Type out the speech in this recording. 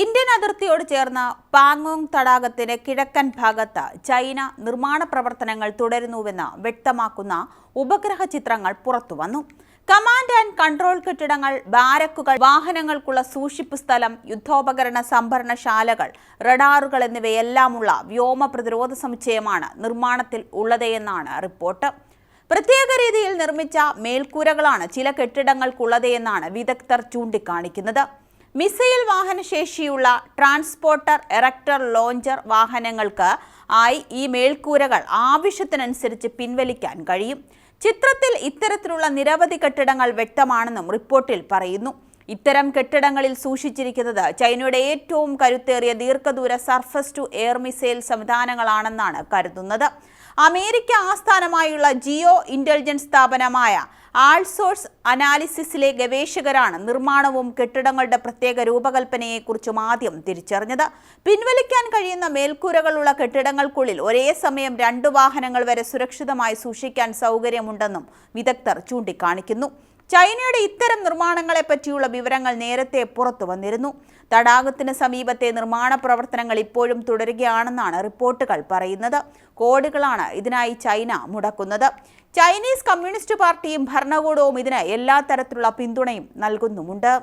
Indian അതിർത്തിയോട് ചേർന്ന പാങ്ങോങ് തടാകത്തിന്റെ കിഴക്കൻ ഭാഗത്ത് ചൈന നിർമ്മാണ പ്രവർത്തനങ്ങൾ തുടരുന്നുവെന്ന് വ്യക്തമാക്കുന്ന ഉപഗ്രഹ ചിത്രങ്ങൾ പുറത്തുവന്നു കമാൻഡ് ആൻഡ് കൺട്രോൾ കെട്ടിടങ്ങൾ ബാരക്കുകൾ വാഹനങ്ങൾക്കുള്ള സൂക്ഷിപ്പ് സ്ഥലം യുദ്ധോപകരണ സംഭരണശാലകൾ റഡാറുകൾ എന്നിവയെല്ലാമുള്ള വ്യോമ പ്രതിരോധ സമുച്ചയമാണ് നിർമ്മാണത്തിൽ ഉള്ളതെന്നാണ് റിപ്പോർട്ട്. പ്രത്യേക രീതിയിൽ നിർമ്മിച്ച മേൽക്കൂരകളാണ് ചില കെട്ടിടങ്ങൾക്കുള്ളത് എന്നാണ് വിദഗ്ധർ ചൂണ്ടിക്കാണിക്കുന്നത്. മിസൈൽ വാഹനശേഷിയുള്ള ട്രാൻസ്പോർട്ടർ എറക്ടർ ലോഞ്ചർ വാഹനങ്ങൾക്ക് ആയി ഈ മേൽക്കൂരകൾ ആവശ്യത്തിനനുസരിച്ച് പിൻവലിക്കാൻ കഴിയും. ചിത്രത്തിൽ ഇത്തരത്തിലുള്ള നിരവധി കെട്ടിടങ്ങൾ വ്യക്തമാണെന്നും റിപ്പോർട്ടിൽ പറയുന്നു. ഇത്തരം കെട്ടിടങ്ങളിൽ സൂക്ഷിച്ചിരിക്കുന്നത് ചൈനയുടെ ഏറ്റവും കരുത്തേറിയ ദീർഘദൂര സർഫസ് ടു എയർ മിസൈൽ സംവിധാനങ്ങളാണെന്നാണ് കരുതുന്നത്. അമേരിക്ക ആസ്ഥാനമായുള്ള ജിയോ ഇന്റലിജൻസ് സ്ഥാപനമായ ആൾസോഴ്സ് അനാലിസിസിലെ ഗവേഷകരാണ് നിർമ്മാണവും കെട്ടിടങ്ങളുടെ പ്രത്യേക രൂപകൽപ്പനയെക്കുറിച്ചും ആദ്യം തിരിച്ചറിഞ്ഞത്. പിൻവലിക്കാൻ കഴിയുന്ന മേൽക്കൂരകളുള്ള കെട്ടിടങ്ങൾക്കുള്ളിൽ ഒരേ സമയം രണ്ട് വാഹനങ്ങൾ വരെ സുരക്ഷിതമായി സൂക്ഷിക്കാൻ സൗകര്യമുണ്ടെന്നും വിദഗ്ധർ ചൂണ്ടിക്കാണിക്കുന്നു. ചൈനയുടെ ഇത്തരം നിർമ്മാണങ്ങളെ പറ്റിയുള്ള വിവരങ്ങൾ നേരത്തെ പുറത്തു വന്നിരുന്നു. തടാകത്തിന് സമീപത്തെ നിർമ്മാണ പ്രവർത്തനങ്ങൾ ഇപ്പോഴും തുടരുകയാണെന്നാണ് റിപ്പോർട്ടുകൾ പറയുന്നത്. കോടികളാണ് ഇതിനായി ചൈന മുടക്കുന്നത്. ചൈനീസ് കമ്മ്യൂണിസ്റ്റ് പാർട്ടിയും ഭരണകൂടവും ഇതിന് എല്ലാ തരത്തിലുള്ള പിന്തുണയും നൽകുന്നുമുണ്ട്.